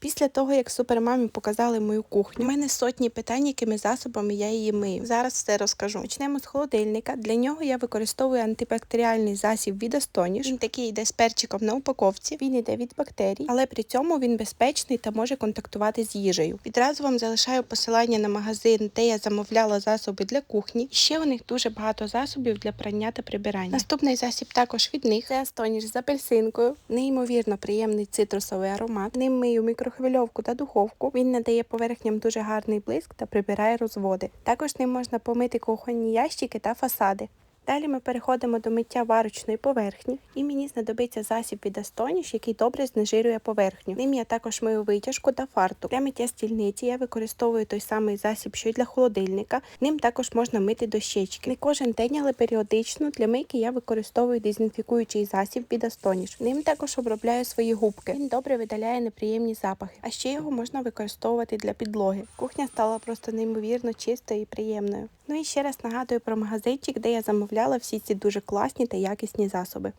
Після того, як супермамі показали мою кухню, у мене сотні питань, якими засобами я її мию. Зараз все розкажу. Почнемо з холодильника. Для нього я використовую антибактеріальний засіб від Astonish. Він такий йде з перчиком на упаковці. Він йде від бактерій, але при цьому він безпечний та може контактувати з їжею. Відразу вам залишаю посилання на магазин, де я замовляла засоби для кухні. І ще у них дуже багато засобів для прання та прибирання. Наступний засіб також від них. Це Astonish з апельсинкою. Неймовірно приємний цитрусовий аромат. Ним мию мікрохвильовку та духовку. Він надає поверхням дуже гарний блиск та прибирає розводи. Також ним можна помити кухонні ящики та фасади. Далі ми переходимо до миття варочної поверхні, і мені знадобиться засіб від Astonish, який добре знежирює поверхню. Ним я також мию витяжку та фартук. Для миття стільниці я використовую той самий засіб, що й для холодильника. Ним також можна мити дощечки. Не кожен день, але періодично для мийки я використовую дезінфікуючий засіб від Astonish. Ним також обробляю свої губки. Він добре видаляє неприємні запахи, а ще його можна використовувати для підлоги. Кухня стала просто неймовірно чистою і приємною. Ну і ще раз нагадую про магазинчик, де я замовляла всі ці дуже класні та якісні засоби.